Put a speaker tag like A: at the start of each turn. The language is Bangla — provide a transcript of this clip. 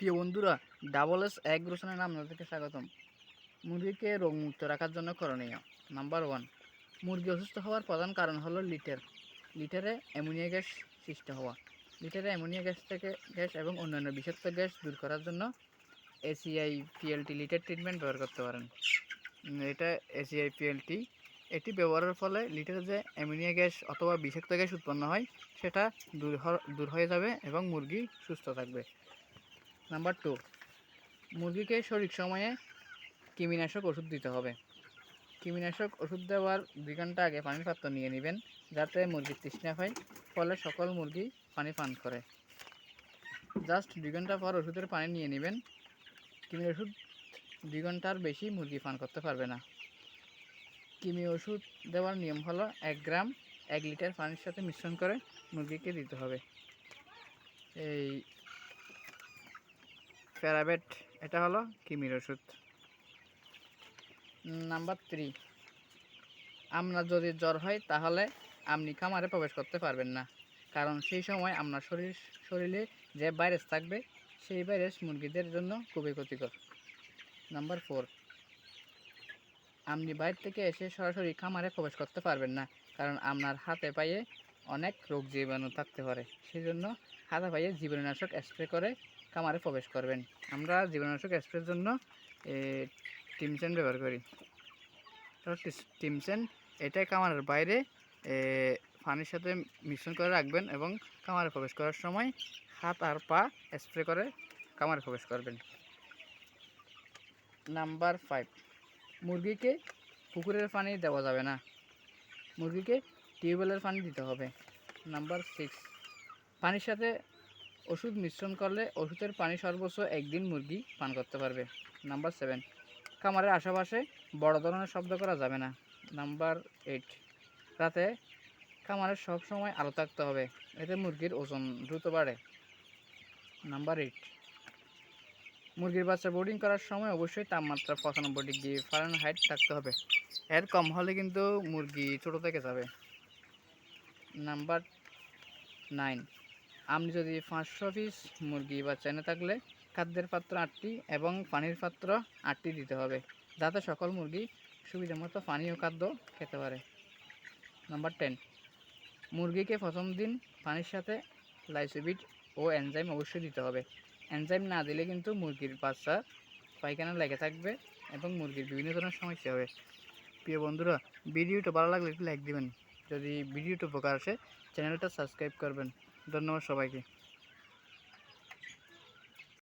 A: প্রিয় বন্ধুরা ডাবল এস এক রোশনের নাম আপনাদেরকে স্বাগতম। মুরগিকে রোগমুক্ত রাখার জন্য করণীয়। নাম্বার ওয়ান মুরগি অসুস্থ হওয়ার প্রধান কারণ হলো লিটার। লিটারে অ্যামোনিয়া গ্যাস সৃষ্টি হওয়া। লিটারে অ্যামোনিয়া গ্যাস থেকে গ্যাস এবং অন্যান্য বিষাক্ত গ্যাস দূর করার জন্য এসিআই পিএলটি লিটার ট্রিটমেন্ট ব্যবহার করতে পারেন। এটা এসিআই পিএলটি এটি ব্যবহারের ফলে লিটারে যে অ্যামোনিয়া গ্যাস অথবা বিষাক্ত গ্যাস উৎপন্ন হয়, সেটা দূর দূর হয়ে যাবে এবং মুরগি সুস্থ থাকবে। নাম্বার টু মুরগিকে সঠিক সময়ে কৃমিনাশক ওষুধ দিতে হবে। কৃমিনাশক ওষুধ দেওয়ার দুই ঘণ্টা আগে পানির পাত্র নিয়ে নেবেন, যাতে মুরগির তৃষ্ণা হয় ফলে সকল মুরগি পানি পান করে। জাস্ট দুই ঘণ্টা পর ওষুধের পানি নিয়ে নেবেন। কৃমি ওষুধ দুই ঘণ্টার বেশি মুরগি পান করতে পারবে না। কৃমি ওষুধ দেওয়ার নিয়ম হলো এক গ্রাম, এক লিটার পানির সাথে মিশ্রণ করে মুরগিকে দিতে হবে। এই প্যারাবেট এটা হলো কিমির ওষুধ। নাম্বার থ্রি আপনার যদি জ্বর হয় তাহলে আপনি খামারে প্রবেশ করতে পারবেন না, কারণ সেই সময় আপনার শরীর, শরীরে যে ভাইরাস থাকবে, সেই ভাইরাস মুরগিদের জন্য খুবই ক্ষতিকর। নাম্বার ফোর, আপনি বাইরে থেকে এসে সরাসরি খামারে প্রবেশ করতে পারবেন না, কারণ আপনার হাতে পায়ে অনেক রোগ জীবাণু থাকতে পারে সেই জন্য হাতে পায়ে জীবাণুনাশক স্প্রে করে খামারে প্রবেশ করবেন। আমরা জীবাণুনাশক স্প্রের জন্য টিমসেন ব্যবহার করি। টিমসেন এটা খামারের বাইরে পানির সাথে মিশ্রণ করে রাখবেন এবং খামারে প্রবেশ করার সময় হাত আর পা স্প্রে করে খামারে প্রবেশ করবেন। নাম্বার ফাইভ মুরগিকে পুকুরের পানি দেওয়া যাবে না। মুরগিকে টিউবওয়েলের পানি দিতে হবে। নাম্বার সিক্স পানির সাথে ওষুধ মিশ্রণ করলে ওষুধের পানি সর্বোচ্চ একদিন মুরগি পান করতে পারবে। নাম্বার সেভেন খামারের আশেপাশে বড় ধরনের শব্দ করা যাবে না। নাম্বার এইট রাতে খামারে সব সময় আলো থাকতে হবে, এতে মুরগির ওজন দ্রুত বাড়ে। নাম্বার এইট মুরগির বাচ্চা বোর্ডিং করার সময় অবশ্যই তাপমাত্রা পঁচানব্বই ডিগ্রি ফারেন হাইট থাকতে হবে। এর কম হলে কিন্তু মুরগি ছোটো থেকে যাবে। নাম্বার নাইন আপনি যদি পাঁচশো পিস মুরগি বাচ্চা এনে থাকলে খাদ্যের পাত্র আটটি এবং পানির পাত্র আটটি দিতে হবে, যাতে সকল মুরগি সুবিধা মতো পানি ও খাদ্য খেতে পারে। নাম্বার টেন, মুরগিকে প্রথম দিন পানির সাথে লাইসোবিট ও এনজাইম অবশ্যই দিতে হবে। এনজাইম না দিলে কিন্তু মুরগির বাচ্চা পায়খানা লেগে থাকবে এবং মুরগির বিভিন্ন ধরনের সমস্যা হবে। প্রিয় বন্ধুরা, ভিডিওটা ভালো লাগলে একটু লাইক দিবেন। যদি ভিডিওটা উপকার আসে, চ্যানেলটা সাবস্ক্রাইব করবেন। ধন্যবাদ সবাইকে।